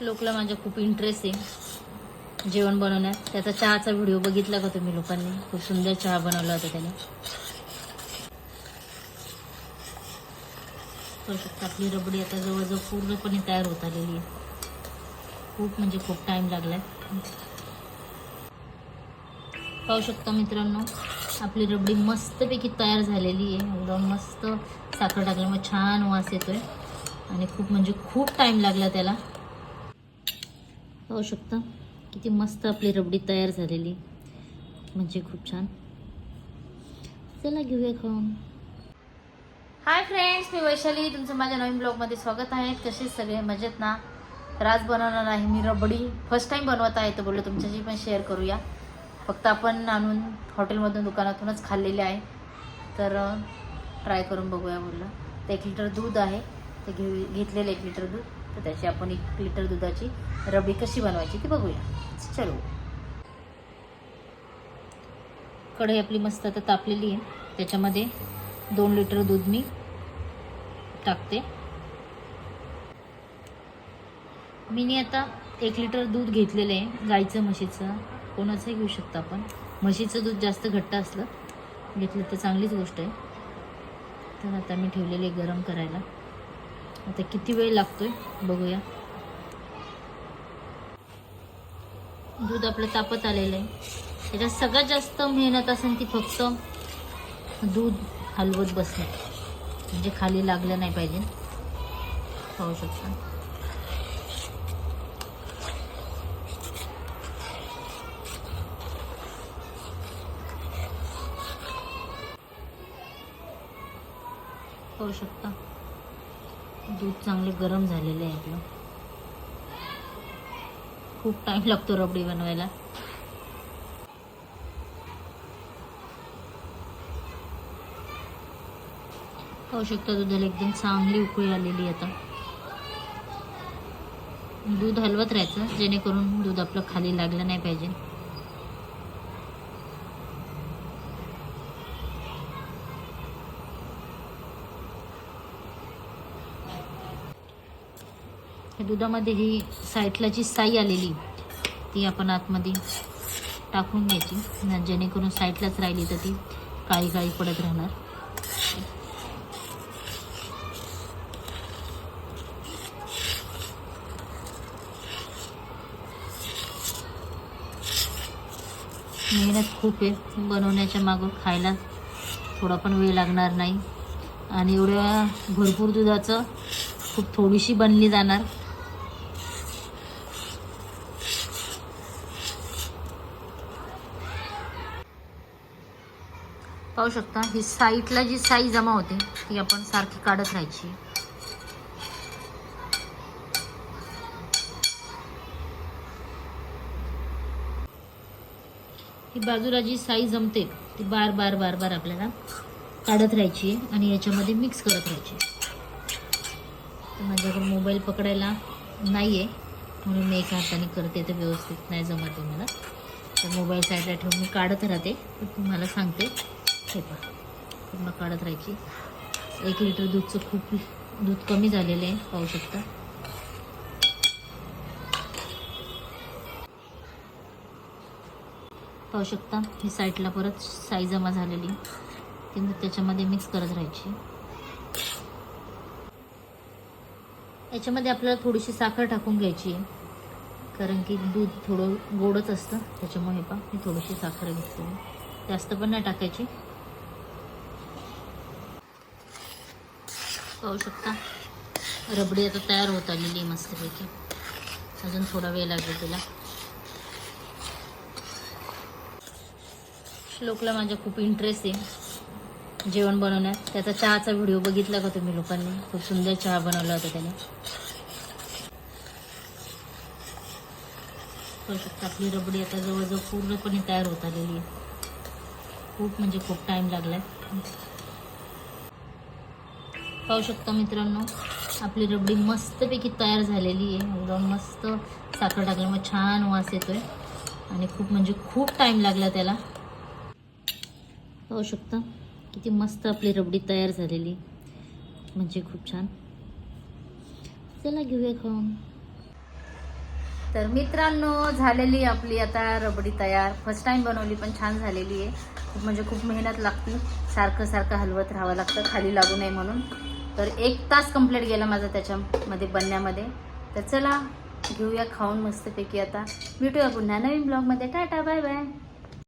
श्लोकला माझ्या खूप इंटरेस्ट आहे. जेवण बनवण्यात. त्याचा चहाचा व्हिडिओ बघितला का तुम्ही लोकांनी? खूप सुंदर चहा बनवला होता त्याने. करू शकता आपली रबडी आता जवळजवळ पूर्णपणे तयार होत आलेली आहे. खूप म्हणजे खूप टाईम लागलाय. पाहू शकता मित्रांनो आपली रबडी मस्तपैकी तयार झालेली आहे. एकदम मस्त साखर टाकल्यामुळे छान वास येतोय. आणि खूप म्हणजे खूप टाईम लागला त्याला. पाहू शकता. किती मस्त आपली रबडी तयार झालेली. म्हणजे खूप छान. चला घेऊया खाऊन. हाय फ्रेंड्स मी वैशाली. तुमचं माझ्या नवीन ब्लॉगमध्ये स्वागत आहे. कसे सगळे? मजेत ना? तर आज बनवणार आहे मी रबडी. फर्स्ट टाइम बनवत आहे तर बोललो तुमच्याशी पण शेअर करूया. फक्त आपण आणून हॉटेलमधून दुकानातूनच खाल्लेले आहे. तर ट्राय करून बघूया बोललं. तर एक लिटर दूध आहे. ते घेऊ घेतलेलं एक लिटर दूध. तर त्याची आपण एक लिटर दुधाची रबडी कशी बनवायची ती बघूया. चलो. कढई आपली मस्त आता तापलेली आहे. त्याच्यामध्ये दोन लिटर दूध मी टाकते. मीनी आता एक लिटर दूध घेतलेलं आहे गाईचं म्हशीचं. कोणाचंही घेऊ शकतो आपण. म्हशीचं दूध जास्त घट्ट असलं घेतलं तर चांगलीच गोष्ट आहे. तर आता मी ठेवलेले आहे गरम करायला. आता किती वेळ लागतोय? बघूया. दूध आपलं तापत आलेलं आहे. त्याच्यात सगळ्यात जास्त मेहनत असेल ती फक्त दूध हलवत बसणे. म्हणजे खाली लागलं नाही पाहिजे. पाहू शकता. पाहू शकता. दूध चांगले गरम झालेले आहे आपलं. खूप टाइम लागतो रबडी बनवायला. पाहू शकता दुधाला एकदम चांगली उकळी आलेली आता. दूध हलवत राहायचं जेणेकरून दूध आपलं खाली लागलं नाही पाहिजे. या दुधामध्ये ही साईडला जी साई आलेली ती आपण आतमध्ये टाकून घ्यायची. जेणेकरून साईडलाच राहिली तर ती काळी काळी पडत राहणार. मेहनत खूप आहे. बनवण्याच्या मागं खायला थोडा पण वेळ लागणार नाही. आणि एवढ्या भरपूर दुधाचं खूप थोडीशी बनली जाणार. पाहू शकता ही साईटला जी साई जमा होते ती आपण सारखी काढत राहायची. ही बाजूला जी साई जमते ती बार बार बार बार आपल्याला काढत राहायची आणि याच्यामध्ये मिक्स करत राहायची. तर माझ्याकडे मोबाईल पकडायला नाही आहे म्हणून मी एका हाताने करते तर व्यवस्थित नाही जमत आहे मला. तर मोबाईल साईडला ठेवून मी काढत राहते तर तुम्हाला सांगते. हे पूर्ण काढत राहायची एक लिटर दूधचं खूप दूध कमी झालेलं आहे पाहू शकता. पाहू शकता ही साईडला परत साई जमा झालेली. ती मग त्याच्यामध्ये मिक्स करत राहायची. याच्यामध्ये आपल्याला थोडीशी साखर टाकून घ्यायची आहे. कारण की दूध थोडं गोडच असतं त्याच्यामुळे पा मी थोडीशी साखर घेतली जास्त पण नाही टाकायची. पाहू शकता. रबडी आता तयार होत आलेली आहे मस्तपैकी. अजून थोडा वेळ लागेल तिला. श्लोकला माझ्या खूप इंटरेस्ट आहे. जेवण बनवण्यात. त्याचा चहाचा व्हिडिओ बघितला का तुम्ही लोकांनी? खूप सुंदर चहा बनवला होता त्याने. पाहू शकता. आपली रबडी आता जवळजवळ पूर्णपणे तयार होत आलेली आहे. खूप म्हणजे खूप टाईम लागला आहे पाहू शकता मित्रांनो आपली रबडी मस्तपैकी तयार झालेली आहे. एकदम मस्त साखर टाकल्यामुळे छान वास येतोय. आणि खूप म्हणजे खूप टाईम लागला त्याला. पाहू शकता किती मस्त आपली रबडी तयार झालेली. म्हणजे खूप छान. चला घेऊया खाऊन. तर मित्रांनो झालेली आपली आता रबडी तयार. फर्स्ट टाइम बनवली पण छान झालेली आहे. खूप म्हणजे खूप मेहनत लागते. सारखं सारखं हलवत राहावं लागतं. खाली लागू नये म्हणून. तर एक तास कंप्लीट गेला माझा त्याच्यामध्ये बनण्यामध्ये. तर चला घेऊया खाऊन मस्तपैकी आता. भेटूया पुन्हा नवीन ब्लॉगमध्ये टाटा बाय बाय